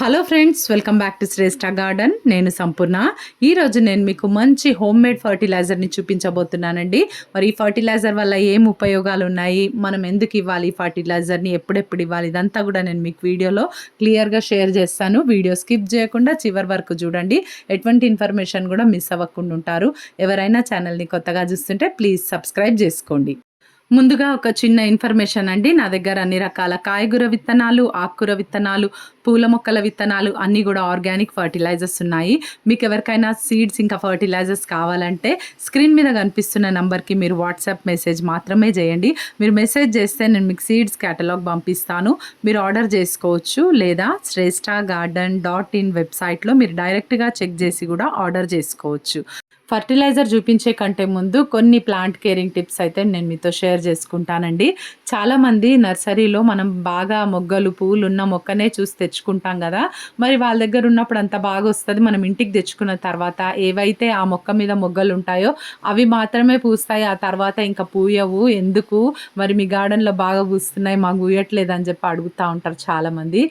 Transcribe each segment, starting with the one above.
Hello friends welcome back to Shreshta garden నేను సంపూర్ణ. ఈరోజు నేను మీకు మంచి హోమ్ మేడ్ ఫర్టిలైజర్ని చూపించబోతున్నానండి. మరి ఈ ఫర్టిలైజర్ వల్ల ఏం ఉపయోగాలు ఉన్నాయి? మనం ఎందుకు ఇవ్వాలి ఈ ఫర్టిలైజర్ని ఎప్పుడెప్పుడు ఇవ్వాలి? ఇదంతా కూడా నేను మీకు వీడియోలో క్లియర్గా షేర్ చేస్తాను. వీడియో స్కిప్ చేయకుండా చివరి వరకు చూడండి. ఎటువంటి ఇన్ఫర్మేషన్ కూడా మిస్ అవ్వకుండా ఉంటారు. ఎవరైనా ఛానల్ని కొత్తగా చూస్తుంటే ప్లీజ్ సబ్స్క్రైబ్ చేసుకోండి. ముందుగా ఒక చిన్న ఇన్ఫర్మేషన్ అండి. నా దగ్గర అన్ని రకాల కాయగూర విత్తనాలు ఆకుకూర విత్తనాలు పూల మొక్కల విత్తనాలు అన్నీ కూడా ఆర్గానిక్ ఫర్టిలైజర్స్ ఉన్నాయి. మీకు ఎవరికైనా సీడ్స్ ఇంకా ఫర్టిలైజర్స్ కావాలంటే స్క్రీన్ మీద కనిపిస్తున్న నెంబర్కి మీరు వాట్సాప్ మెసేజ్ మాత్రమే చేయండి. మీరు మెసేజ్ చేస్తే నేను మీకు సీడ్స్ క్యాటలాగ్ పంపిస్తాను. మీరు ఆర్డర్ చేసుకోవచ్చు లేదా శ్రేష్ఠ గార్డెన్ డాట్ ఇన్ వెబ్సైట్లో మీరు డైరెక్ట్గా చెక్ చేసి కూడా ఆర్డర్ చేసుకోవచ్చు. ఫర్టిలైజర్ చూపించే కంటే ముందు కొన్ని ప్లాంట్ కేరింగ్ టిప్స్ అయితే నేను మీతో షేర్ చేసుకుంటానండి. చాలామంది నర్సరీలో మనం బాగా మొగ్గలు పూలు ఉన్న మొక్కనే చూసి తెచ్చుకుంటాం కదా. మరి వాళ్ళ దగ్గర ఉన్నప్పుడు అంత బాగా వస్తుంది మనం ఇంటికి తెచ్చుకున్న తర్వాత ఏవైతే ఆ మొక్క మీద మొగ్గలు ఉంటాయో అవి మాత్రమే పూస్తాయి ఆ తర్వాత ఇంకా పూయవు. ఎందుకు? మరి మీ గార్డెన్లో బాగా పూస్తున్నాయి మాకు పూయట్లేదు అని చెప్పి అడుగుతూ ఉంటారు చాలామంది.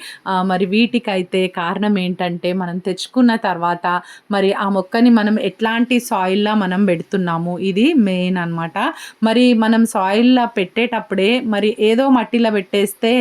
మరి వీటికైతే కారణం ఏంటంటే మనం తెచ్చుకున్న తర్వాత మరి ఆ మొక్కని మనం ఎట్లాంటి సాయిల్లా మనం పెడుతున్నాము? ఇది మెయిన్ అనమాట మరి మనం సాయిల్లో పెట్టేటప్పుడే మరి ఏదో మట్టిలో పెట్టేస్తే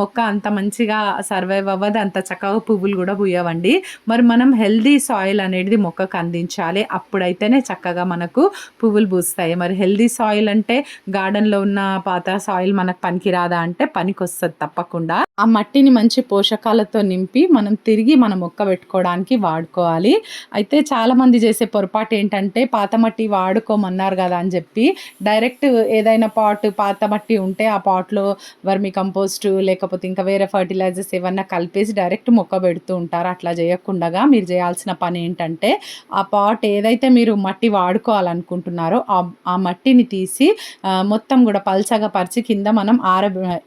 మొక్క అంత మంచిగా సర్వైవ్ అవ్వదు అంత చక్కగా పువ్వులు కూడా పూయవండి. మరి మనం హెల్దీ సాయిల్ అనేది మొక్కకు అందించాలి. అప్పుడైతేనే చక్కగా మనకు పువ్వులు పూస్తాయి. మరి హెల్దీ సాయిల్ అంటే గార్డెన్లో ఉన్న పాత సాయిల్ మనకు పనికిరాదా అంటే పనికి వస్తుంది తప్పకుండా. ఆ మట్టిని మంచి పోషకాలతో నింపి మనం తిరిగి మన మొక్క పెట్టుకోవడానికి వాడుకోవాలి. అయితే చాలామంది చేసే పొరపాటు ఏంటంటే పాత మట్టి వాడుకోమన్నారు కదా అని చెప్పి డైరెక్ట్ ఏదైనా పాటు పాత మట్టి ఉంటే ఆ ఆ పాట్లో వర్మి కంపోస్ట్ లేకపోతే ఇంకా వేరే ఫర్టిలైజర్స్ ఏమన్నా కలిపేసి డైరెక్ట్ మొక్క పెడుతూ ఉంటారు? అట్లా చేయకుండా మీరు చేయాల్సిన పని ఏంటంటే ఆ పాట్ ఏదైతే మీరు మట్టి వాడుకోవాలనుకుంటున్నారో ఆ మట్టిని తీసి మొత్తం కూడా పల్చగా పరిచి కింద మనం ఆర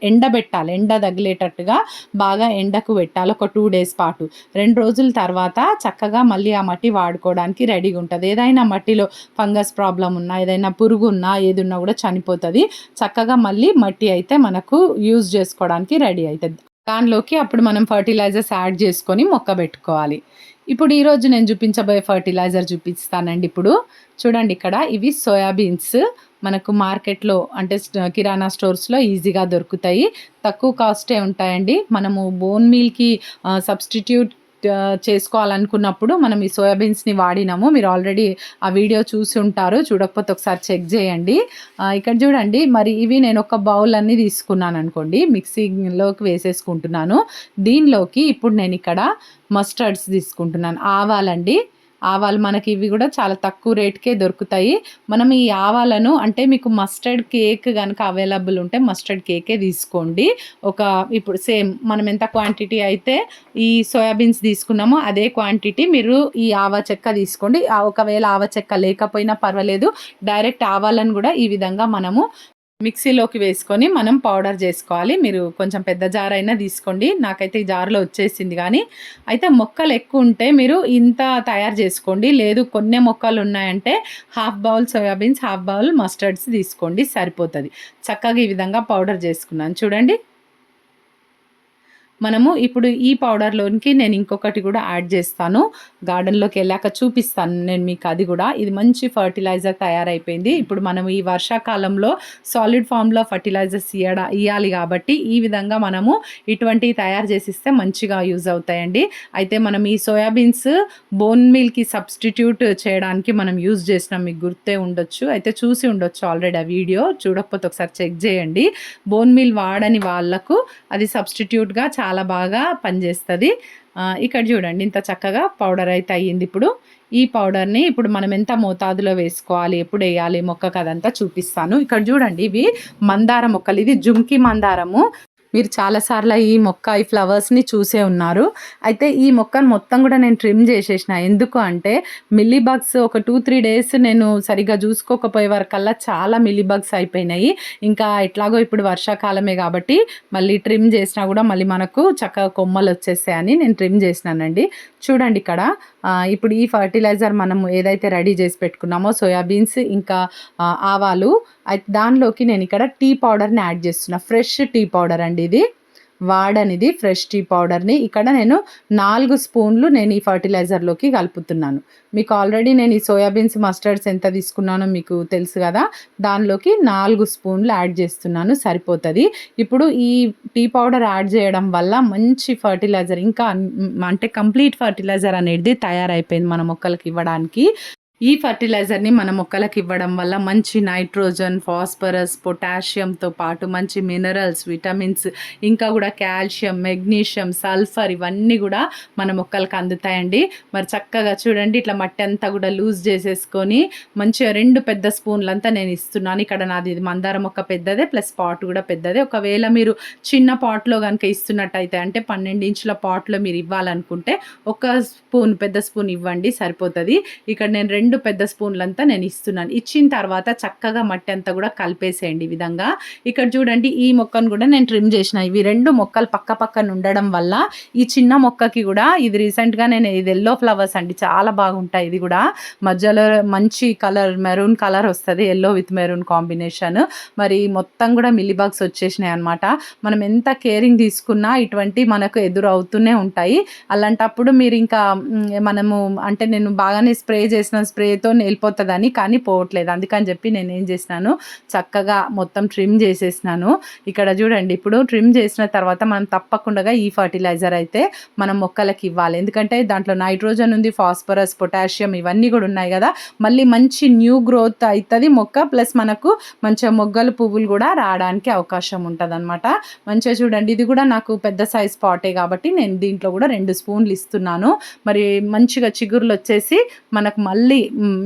ఎండబెట్టాలి ఎండ తగిలేటట్టుగా బాగా ఎండకు పెట్టాలి. ఒక టూ డేస్ పాటు. రెండు రోజుల తర్వాత చక్కగా మళ్ళీ ఆ మట్టి వాడుకోవడానికి రెడీగా ఉంటుంది. ఏదైనా మట్టిలో ఫంగస్ ప్రాబ్లం ఉన్నా ఏదైనా పురుగు ఉన్నా ఏది ఉన్నా కూడా చనిపోతుంది. చక్కగా మళ్ళీ మట్టి అయితే మనకు యూజ్ చేసుకోవడానికి రెడీ అవుతుంది దానిలోకి అప్పుడు మనం ఫర్టిలైజర్స్ యాడ్ చేసుకొని మొక్క పెట్టుకోవాలి. ఇప్పుడు ఈరోజు నేను చూపించబోయే ఫర్టిలైజర్ చూపిస్తానండి ఇప్పుడు. చూడండి ఇక్కడ ఇవి సోయాబీన్స్ మనకు మార్కెట్లో అంటే కిరాణా స్టోర్స్లో ఈజీగా దొరుకుతాయి. తక్కువ కాస్టే ఉంటాయండి. మనము బోన్ మీల్కి సబ్స్టిట్యూట్ చేసుకోవాలనుకున్నప్పుడు మనం ఈ సోయాబీన్స్ని వాడినాము. మీరు ఆల్రెడీ ఆ వీడియో చూసి ఉంటారు. చూడకపోతే ఒకసారి చెక్ చేయండి. ఇక్కడ చూడండి. మరి ఇవి నేను ఒక బౌల్ అన్ని తీసుకున్నాను అనుకోండి. మిక్సీలోకి వేసేసుకుంటున్నాను. దీనిలోకి ఇప్పుడు నేను ఇక్కడ మస్టర్డ్స్ తీసుకుంటున్నాను. ఆవాలండి. ఆవాలు మనకి ఇవి కూడా చాలా తక్కువ రేట్కే దొరుకుతాయి. మనం ఈ ఆవాలను అంటే మీకు మస్టర్డ్ కేక్ కనుక అవైలబుల్ ఉంటే మస్టర్డ్ కేకే తీసుకోండి. ఒక ఇప్పుడు సేమ్ మనం ఎంత క్వాంటిటీ అయితే ఈ సోయాబీన్స్ తీసుకున్నామో అదే క్వాంటిటీ మీరు ఈ ఆవా చెక్క తీసుకోండి. ఒకవేళ ఆవ చెక్క లేకపోయినా పర్వాలేదు. డైరెక్ట్ ఆవాలను కూడా ఈ విధంగా మనము మిక్సీలోకి వేసుకొని మనం పౌడర్ చేసుకోవాలి. మీరు కొంచెం పెద్ద జార్ అయినా తీసుకోండి. నాకైతే ఈ జార్లో వచ్చేసింది కానీ అయితే మొక్కలు ఎక్కువ ఉంటే మీరు ఇంత తయారు చేసుకోండి. లేదు కొన్ని మొక్కలు ఉన్నాయంటే half bowl soybeans half bowl mustards తీసుకోండి. సరిపోతుంది. చక్కగా ఈ విధంగా పౌడర్ చేసుకున్నాను. చూడండి మనము ఇప్పుడు ఈ పౌడర్లోనికి నేను ఇంకొకటి కూడా యాడ్ చేస్తాను. గార్డెన్లోకి వెళ్ళాక చూపిస్తాను నేను మీకు అది కూడా. ఇది మంచి ఫర్టిలైజర్ తయారైపోయింది. ఇప్పుడు మనం ఈ వర్షాకాలంలో సాలిడ్ ఫామ్లో ఫర్టిలైజర్స్ ఇయ్యడా ఇవ్వాలి కాబట్టి ఈ విధంగా మనము ఇటువంటివి తయారు చేసిస్తే మంచిగా యూజ్ అవుతాయండి. అయితే మనం ఈ సోయాబీన్స్ బోన్ మిల్కి సబ్స్టిట్యూట్ చేయడానికి మనం యూజ్ చేసినాం మీకు గుర్తే ఉండొచ్చు. అయితే చూసి ఉండొచ్చు ఆల్రెడీ ఆ వీడియో. చూడకపోతే ఒకసారి చెక్ చేయండి. బోన్ మిల్ వాడని వాళ్ళకు అది సబ్స్టిట్యూట్గా చాలా చాలా బాగా పనిచేస్తుంది. ఇక్కడ చూడండి ఇంత చక్కగా పౌడర్ అయితే అయ్యింది ఇప్పుడు. ఈ పౌడర్ని ఇప్పుడు మనం ఎంత మోతాదులో వేసుకోవాలి ఎప్పుడు వేయాలి మొక్క కదంతా చూపిస్తాను. ఇక్కడ చూడండి ఇవి మందార మొక్కలు. ఇది జుంకి మందారము. మీరు చాలాసార్లు ఈ మొక్క ఈ ఫ్లవర్స్ని చూసే ఉన్నారు. అయితే ఈ మొక్కను మొత్తం కూడా నేను ట్రిమ్ చేసేసిన. ఎందుకు అంటే మిల్లీ బగ్స్ ఒక టూ త్రీ డేస్ నేను సరిగా చూసుకోకపోయే వరకల్లా చాలా మిల్లీ బగ్స్ అయిపోయినాయి. ఇంకా ఎట్లాగో ఇప్పుడు వర్షాకాలమే కాబట్టి మళ్ళీ ట్రిమ్ చేసినా కూడా మళ్ళీ మనకు చక్కగా కొమ్మలు వచ్చేసాయని నేను ట్రిమ్ చేసినానండి. చూడండి ఇక్కడ ఇప్పుడు ఈ ఫర్టిలైజర్ మనం ఏదైతే రెడీ చేసి పెట్టుకున్నామో సోయాబీన్స్ ఇంకా ఆవాలు దానిలోకి నేను ఇక్కడ టీ పౌడర్ని యాడ్ చేస్తున్నా. ఫ్రెష్ టీ పౌడర్ అండి ఇది వాడనిది ఫ్రెష్ టీ పౌడర్ని. ఇక్కడ నేను నాలుగు స్పూన్లు నేను ఈ ఫర్టిలైజర్లోకి కలుపుతున్నాను. మీకు ఆల్రెడీ నేను ఈ సోయాబీన్స్ మస్టర్డ్స్ ఎంత తీసుకున్నానో మీకు తెలుసు కదా దానిలోకి నాలుగు స్పూన్లు యాడ్ చేస్తున్నాను సరిపోతుంది. ఇప్పుడు ఈ టీ పౌడర్ యాడ్ చేయడం వల్ల మంచి ఫర్టిలైజర్ ఇంకా అంటే కంప్లీట్ ఫర్టిలైజర్ అనేది తయారైపోయింది మన మొక్కలకి ఇవ్వడానికి. ఈ ఫర్టిలైజర్ని మన మొక్కలకు ఇవ్వడం వల్ల మంచి నైట్రోజన్ ఫాస్ఫరస్ పొటాషియంతో పాటు మంచి మినరల్స్ విటమిన్స్ ఇంకా కూడా కాల్షియం మెగ్నీషియం సల్ఫర్ ఇవన్నీ కూడా మన మొక్కలకు అందుతాయండి. మరి చక్కగా చూడండి ఇట్లా మట్టి అంతా కూడా లూజ్ చేసేసుకొని మంచిగా రెండు పెద్ద స్పూన్లంతా నేను ఇస్తున్నాను. ఇక్కడ నాది మందార మొక్క పెద్దదే ప్లస్ పాట్ కూడా పెద్దదే. ఒకవేళ మీరు చిన్న పాట్లో కనుక ఇస్తున్నట్టయితే అంటే పన్నెండు ఇంచుల పాట్లో మీరు ఇవ్వాలనుకుంటే ఒక స్పూన్ పెద్ద స్పూన్ ఇవ్వండి సరిపోతుంది. ఇక్కడ నేను రెండు రెండు పెద్ద స్పూన్లంతా నేను ఇస్తున్నాను. ఇచ్చిన తర్వాత చక్కగా మట్టి అంతా కూడా కలిపేసేయండి ఈ విధంగా. ఇక్కడ చూడండి ఈ మొక్కను కూడా నేను ట్రిమ్ చేసిన. ఇవి రెండు మొక్కలు పక్క పక్కన ఉండడం వల్ల ఈ చిన్న మొక్కకి కూడా ఇది రీసెంట్గా నేను ఇది ఎల్లో ఫ్లవర్స్ అండి. చాలా బాగుంటాయి ఇది కూడా. మధ్యలో మంచి కలర్ మెరూన్ కలర్ వస్తుంది ఎల్లో విత్ మెరూన్ కాంబినేషన్. మరి మొత్తం కూడా మిల్లీబాగ్స్ వచ్చేసినాయి అనమాట మనం ఎంత కేరింగ్ తీసుకున్నా ఇటువంటి మనకు ఎదురు అవుతూనే ఉంటాయి. అలాంటప్పుడు మీరు ఇంకా మనము అంటే నేను బాగానే స్ప్రే చేసిన స్ప్రే స్ప్రేతో వెళ్ళిపోతుందని కానీ పోవట్లేదు. అందుకని చెప్పి నేను ఏం చేసినాను చక్కగా మొత్తం ట్రిమ్ చేసేసినాను. ఇక్కడ చూడండి ఇప్పుడు ట్రిమ్ చేసిన తర్వాత మనం తప్పకుండా ఈ ఫర్టిలైజర్ అయితే మనం మొక్కలకి ఇవ్వాలి. ఎందుకంటే దాంట్లో నైట్రోజన్ ఉంది ఫాస్ఫరస్ పొటాషియం ఇవన్నీ కూడా ఉన్నాయి కదా. మళ్ళీ మంచి న్యూ గ్రోత్ అవుతుంది మొక్క ప్లస్ మనకు మంచిగా మొగ్గలు పువ్వులు కూడా రావడానికి అవకాశం ఉంటుంది అనమాట మంచిగా చూడండి ఇది కూడా నాకు పెద్ద సైజ్ పాటే కాబట్టి నేను దీంట్లో కూడా రెండు స్పూన్లు ఇస్తున్నాను. మరి మంచిగా చిగురులు వచ్చేసి మనకు మళ్ళీ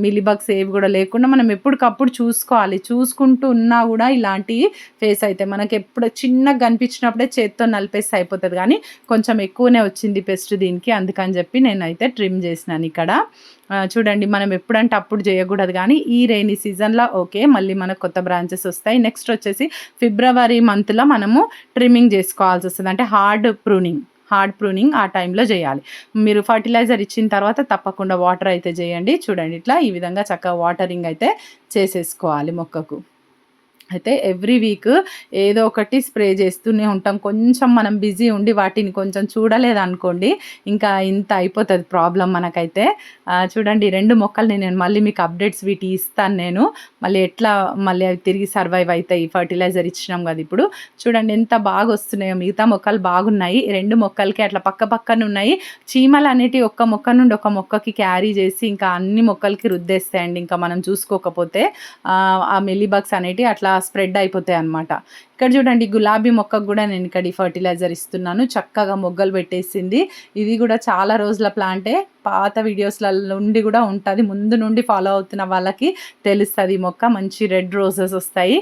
మిలీబగ్స్ ఏవి కూడా లేకుండా మనం ఎప్పటికప్పుడు చూసుకోవాలి. చూసుకుంటూ ఉన్నా కూడా ఇలాంటి ఫేస్ అయితే మనకి ఎప్పుడు చిన్నగా కనిపించినప్పుడే చేత్తో నలిపేసి అయిపోతుంది. కానీ కొంచెం ఎక్కువనే వచ్చింది పెస్ట్ దీనికి. అందుకని చెప్పి నేనైతే ట్రిమ్ చేసినాను ఇక్కడ. చూడండి మనం ఎప్పుడంటే అప్పుడు చేయకూడదు కానీ ఈ రైనీ సీజన్లో ఓకే మళ్ళీ మనకు కొత్త బ్రాంచెస్ వస్తాయి. నెక్స్ట్ వచ్చేసి ఫిబ్రవరి మంత్లో మనము ట్రిమ్మింగ్ చేసుకోవాల్సి వస్తుంది. అంటే హార్డ్ ప్రూనింగ్. హార్డ్ ప్రూనింగ్ ఆ టైంలో చేయాలి. మీరు ఫర్టిలైజర్ ఇచ్చిన తర్వాత తప్పకుండా వాటర్ అయితే చేయండి. చూడండి ఇట్లా ఈ విధంగా చక్కగా వాటరింగ్ అయితే చేసేసుకోవాలి మొక్కకు. అయితే ఎవ్రీ వీక్ ఏదో ఒకటి స్ప్రే చేస్తూనే ఉంటాం. కొంచెం మనం బిజీ ఉండి వాటిని కొంచెం చూడలేదనుకోండి ఇంకా ఇంత అయిపోతుంది ప్రాబ్లం మనకైతే. చూడండి రెండు మొక్కల్ని నేను మళ్ళీ మీకు అప్డేట్స్ వీటి ఇస్తాను నేను. మళ్ళీ ఎట్లా మళ్ళీ అవి తిరిగి సర్వైవ్ అవుతాయి ఫర్టిలైజర్ ఇచ్చినాం కదా ఇప్పుడు. చూడండి ఎంత బాగా వస్తున్నాయో మిగతా మొక్కలు బాగున్నాయి. రెండు మొక్కలకి అట్లా పక్క పక్కన ఉన్నాయి. చీమలు అనేటివి ఒక్క మొక్క నుండి ఒక మొక్కకి క్యారీ చేసి ఇంకా అన్ని మొక్కలకి రుద్దేస్తాయండి. ఇంకా మనం చూసుకోకపోతే ఆ మెల్లీబగ్స్ అనేటివి అట్లా స్ప్రెడ్ అయిపోతాయి అనమాట ఇక్కడ చూడండి గులాబీ మొక్కకు కూడా నేను ఇక్కడ ఫర్టిలైజర్ ఇస్తున్నాను. చక్కగా మొగ్గలు పెట్టేసింది. ఇది కూడా చాలా రోజుల ప్లాంటే. పాత వీడియోస్ల నుండి కూడా ఉంటుంది. ముందు నుండి ఫాలో అవుతున్న వాళ్ళకి తెలుస్తుంది మొక్క. మంచి రెడ్ రోజెస్ వస్తాయి.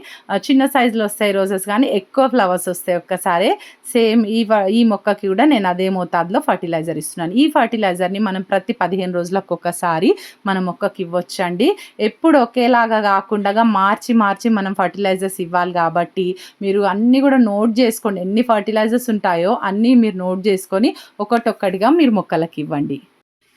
చిన్న సైజులో వస్తాయి రోజెస్ కానీ ఎక్కువ ఫ్లవర్స్ వస్తాయి ఒక్కసారి. సేమ్ ఈ ఈ మొక్కకి కూడా నేను అదే మోతాదులో ఫర్టిలైజర్ ఇస్తున్నాను. ఈ ఫర్టిలైజర్ని మనం ప్రతి పదిహేను రోజులకు ఒక్కసారి మన మొక్కకి ఇవ్వచ్చండి. ఎప్పుడు ఒకేలాగా కాకుండా మార్చి మార్చి మనం ఫర్టిలైజర్స్ ఇవ్వాలి కాబట్టి మీరు అన్నీ కూడా నోట్ చేసుకోండి. ఎన్ని ఫర్టిలైజర్స్ ఉంటాయో అన్నీ మీరు నోట్ చేసుకొని ఒకటొక్కటిగా మీరు మొక్కలకి ఇవ్వండి.